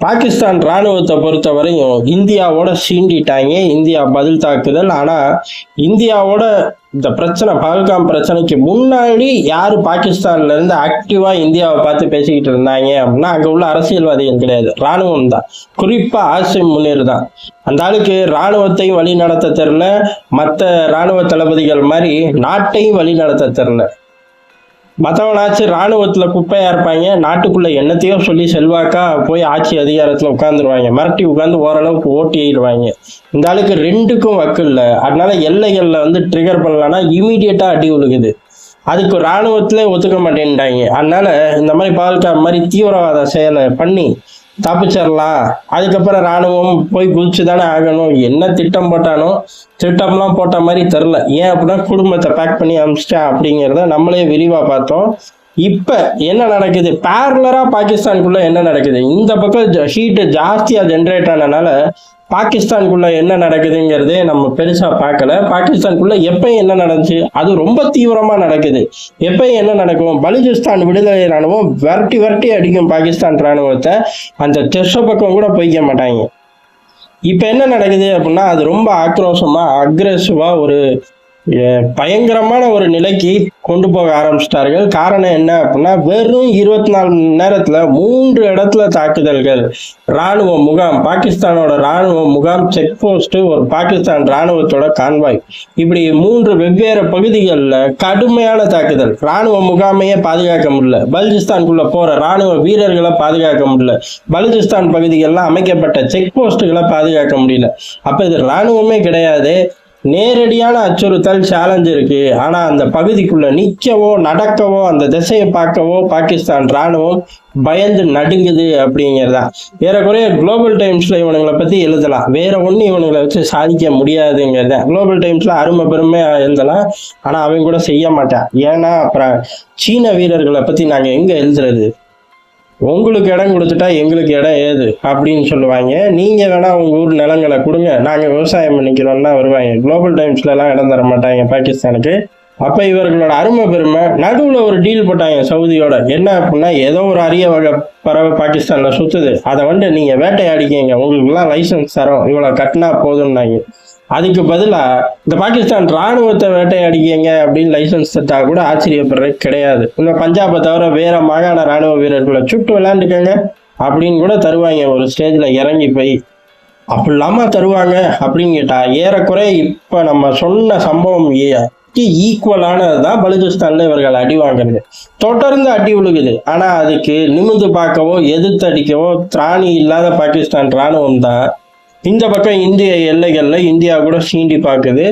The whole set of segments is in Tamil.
பாகிஸ்தான் ராணுவத்தை பொறுத்த வரையும் இந்தியாவோட சீண்டிட்டாங்க. இந்தியா பதில் தாக்குதல். ஆனா இந்தியாவோட இந்த பிரச்சனை பகல்காம் பிரச்சனைக்கு முன்னாடி யார் பாகிஸ்தான்ல இருந்து ஆக்டிவா இந்தியாவை பார்த்து பேசிக்கிட்டு இருந்தாங்க அப்படின்னா அங்க உள்ள அரசியல்வாதிகள் கிடையாது. ராணுவம் தான். குறிப்பா ஆசிம் முனீர் தான். அந்த ஆளுக்கு ராணுவத்தையும் வழி நடத்த தெரில மற்ற ராணுவ தளபதிகள் மாதிரி நாட்டையும் வழி நடத்த தெரில மற்றவனாச்சு ராணுவத்துல குப்பையா இருப்பாங்க. நாட்டுக்குள்ள என்னத்தையோ சொல்லி செல்வாக்கா போய் ஆட்சி அதிகாரத்துல உட்காந்துருவாங்க மிரட்டி உட்காந்து ஓரளவுக்கு ஓட்டிடுவாங்க இந்த ஆளுக்கு ரெண்டுக்கும் வக்கு இல்லை. அதனால எல்லைகள்ல வந்து ட்ரிகர் பண்ணலன்னா இமீடியட்டா அடி விழுகுது அதுக்கு ராணுவத்திலே ஒத்துக்க மாட்டேன்ட்டாங்க. அதனால இந்த மாதிரி பால்கார் மாதிரி தீவிரவாத செயலை பண்ணி தப்பிச்சிடலாம். அதுக்கப்புறம் ராணுவம் போய் குதிச்சு தானே ஆகணும். என்ன திட்டம் போட்டானோ திட்டம்லாம் போட்ட மாதிரி தெரில ஏன் அப்படின்னா குடும்பத்தை பேக் பண்ணி அனுப்பிச்சிட்டேன் அப்படிங்கிறத நம்மளே விரிவாக பார்த்தோம். இப்போ என்ன நடக்குது? பேரலராக பாகிஸ்தானுக்குள்ள என்ன நடக்குது? இந்த பக்கம் ஹீட்டு ஜாஸ்தியாக ஜென்ரேட் ஆனனால பாகிஸ்தானுக்குள்ள என்ன நடக்குதுங்கிறதே நம்ம பெருசாக பார்க்கல. பாகிஸ்தானுக்குள்ள எப்ப என்ன நடந்துச்சு? அது ரொம்ப தீவிரமாக நடக்குது. எப்ப என்ன நடக்கும்? பலுச்சிஸ்தான் விடுதலை ராணுவம் விரட்டி விரட்டி அடிக்கும் பாகிஸ்தான் ராணுவத்தை அந்த தெற்ற பக்கம் கூட போய்க்க மாட்டாங்க. இப்போ என்ன நடக்குது அப்படின்னா அது ரொம்ப ஆக்ரோஷமாக அக்ரெசிவா ஒரு பயங்கரமான ஒரு நிலைக்கு கொண்டு போக ஆரம்பிச்சிட்டார்கள். காரணம் என்ன அப்படின்னா வெறும் இருபத்தி நாலு மணி நேரத்துல மூன்று இடத்துல தாக்குதல்கள். ராணுவ முகாம் பாகிஸ்தானோட ராணுவ முகாம் செக் போஸ்ட் ஒரு பாகிஸ்தான் ராணுவத்தோட கான்வாய். இப்படி மூன்று வெவ்வேறு பகுதிகளில் கடுமையான தாக்குதல். ராணுவ முகாமையே பாதுகாக்க முடியல. பலுச்சிஸ்தானுக்குள்ள போற ராணுவ வீரர்களை பாதுகாக்க முடியல. பலுச்சிஸ்தான் பகுதிகளில் அமைக்கப்பட்ட செக் போஸ்ட்டுகளை பாதுகாக்க முடியல. அப்ப இது ராணுவமே கிடையாது. நேரடியான அச்சுறுத்தல் சேலஞ்ச் இருக்கு. ஆனா அந்த பகுதிக்குள்ள நிற்கவோ நடக்கவோ அந்த திசையை பார்க்கவோ பாகிஸ்தான் ராணுவம் பயந்து நடுங்குது அப்படிங்கிறதா. ஏறக்குறைய குளோபல் டைம்ஸ்ல இவனுங்களை பத்தி எழுதலாம். வேற ஒண்ணு இவனுங்களை வச்சு சாதிக்க முடியாதுங்கிறத. குளோபல் டைம்ஸ்ல அருமை பெருமை எழுதலாம். ஆனா அவன் கூட செய்ய மாட்டான். ஏன்னா அப்புறம் சீன வீரர்களை பத்தி நாங்க எங்க எழுதுறது? உங்களுக்கு இடம் கொடுத்துட்டா எங்களுக்கு இடம் ஏது? அப்படின்னு சொல்லுவாங்க. நீங்க வேணா உங்க ஊர் நிலங்களை கொடுங்க. நாங்க விவசாயம் பண்ணிக்கிறோம்னா வருவாங்க. குளோபல் டைம்ஸ்ல எல்லாம் இடம் தர மாட்டாங்க பாகிஸ்தானுக்கு. அப்ப இவர்களோட அருமை பெருமை நடுவுல ஒரு டீல் போட்டாங்க சவுதியோட. என்ன அப்படின்னா ஏதோ ஒரு அரிய வகை பறவை பாகிஸ்தான்ல சுத்துது. அதை வந்து நீங்க வேட்டையாடிக்கீங்க. உங்களுக்கு எல்லாம் லைசன்ஸ் தரோம். இவ்வளவு கட்டினா போதும்னாங்க. அதுக்கு பதிலாக இந்த பாகிஸ்தான் ராணுவத்தை வேட்டையாடிக்கீங்க அப்படின்னு லைசன்ஸ் தட்டா கூட ஆச்சரியப்படுறது கிடையாது. இந்த பஞ்சாபை தவிர வேற மாகாண ராணுவ வீரர்களை சுட்டு விளையாண்டுக்கங்க அப்படின்னு கூட தருவாங்க. ஒரு ஸ்டேஜில் இறங்கி போய் அப்படிலாமா தருவாங்க அப்படின்னு கேட்டா ஏறக்குறைய இப்போ நம்ம சொன்ன சம்பவம் ஈக்குவலானது தான் பலுச்சிஸ்தான்ல இவர்கள் அடி வாங்குறது. தொடர்ந்து அடி விழுகுது. ஆனால் அதுக்கு நிமிந்து பார்க்கவோ எதிர்த்து அடிக்கவோ திராணி இல்லாத பாகிஸ்தான் ராணுவம் தான் இந்த பக்கம் இந்திய எல்லைகள்ல இந்தியா கூட சீண்டி பார்க்குது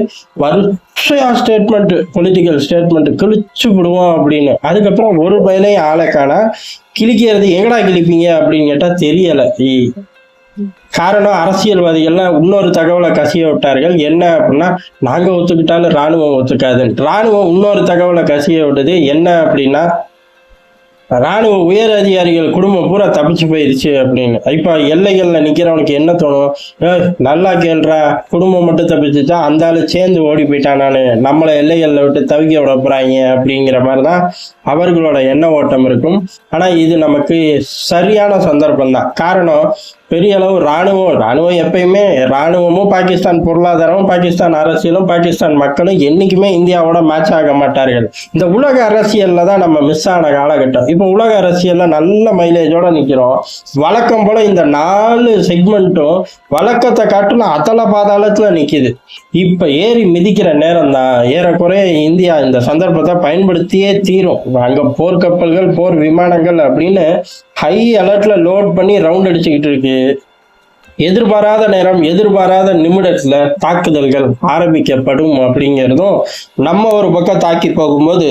வரிசையா ஸ்டேட்மெண்ட் பொலிட்டிக்கல் ஸ்டேட்மெண்ட் கிழிச்சு விடுவோம் அப்படின்னு. அதுக்கப்புறம் ஒரு பயனையும் ஆளை காணா கிழிக்கிறது எங்கடா கிழிப்பீங்க அப்படின்னு கேட்டா தெரியல. காரணம் அரசியல்வாதிகள்லாம் இன்னொரு தகவலை கசிய விட்டார்கள். என்ன அப்படின்னா நாங்க ஒத்துக்கிட்டாலும் ராணுவம் ஒத்துக்காது ராணுவம் இன்னொரு தகவலை கசிய விட்டது என்ன அப்படின்னா ராணுவ உயர் அதிகாரிகள் குடும்பம் பூரா தப்பிச்சு போயிருச்சு அப்படின்னு. இப்போ எல்லைகள்ல நிக்கிறவனுக்கு என்ன தோணும்? நல்லா கேள்றா குடும்பம் மட்டும் தப்பிச்சுச்சா? அந்த ஆளு சேர்ந்து ஓடி போயிட்டான் நானு. நம்மளை எல்லைகள்ல விட்டு தவிக்க விட போறாங்க அப்படிங்கிற மாதிரிதான் அவர்களோட எண்ண ஓட்டம் இருக்கும். ஆனா இது நமக்கு சரியான சந்தர்ப்பம் தான் காரணம் பெரிய அளவு ராணுவம் ராணுவம் எப்பயுமே ராணுவமும் பாகிஸ்தான் பொருளாதாரமும் பாகிஸ்தான் அரசியலும் பாகிஸ்தான் மக்களும் என்னைக்குமே இந்தியாவோட மேட்ச் ஆக மாட்டார்கள். இந்த உலக அரசியல்ல தான் நம்ம மிஸ் ஆன காலகட்டம். இப்போ உலக அரசியல்ல நல்ல மைலேஜோட நிற்கிறோம் வழக்கம் போல இந்த நாலு செக்மெண்ட்டும் வழக்கத்தை காட்டிலும் அதல பாதாளத்துல நிற்கிது இப்போ ஏறி மிதிக்கிற நேரம் தான் ஏறக்குறைய இந்தியா இந்த சந்தர்ப்பத்தை பயன்படுத்தியே தீரும். அங்க போர்க்கப்பல்கள் போர் விமானங்கள் அப்படின்னு ஹை அலர்ட்ல லோட் பண்ணி ரவுண்ட் அடிச்சுக்கிட்டு இருக்கு. எதிர்பாராத நேரம் எதிர்பாராத நிமிடத்துல தாக்குதல்கள் ஆரம்பிக்கப்படும் அப்படிங்கிறதும் நம்ம ஒரு பக்கம் தாக்கி போகும்போது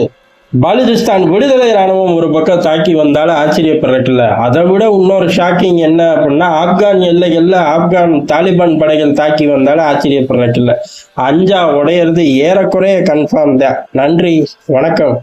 பலுதிஸ்தான் விடுதலை ராணுவம் ஒரு பக்கம் தாக்கி வந்தாலும் ஆச்சரியப்படல அதை விட இன்னொரு ஷாக்கிங் என்ன அப்படின்னா ஆப்கான் எல்லைகள்ல ஆப்கான் தாலிபான் படைகள் தாக்கி வந்தாலும் ஆச்சரியப்படல அஞ்சா உடையிறது ஏறக்குறைய கன்ஃபார்ம் தான். நன்றி வணக்கம்.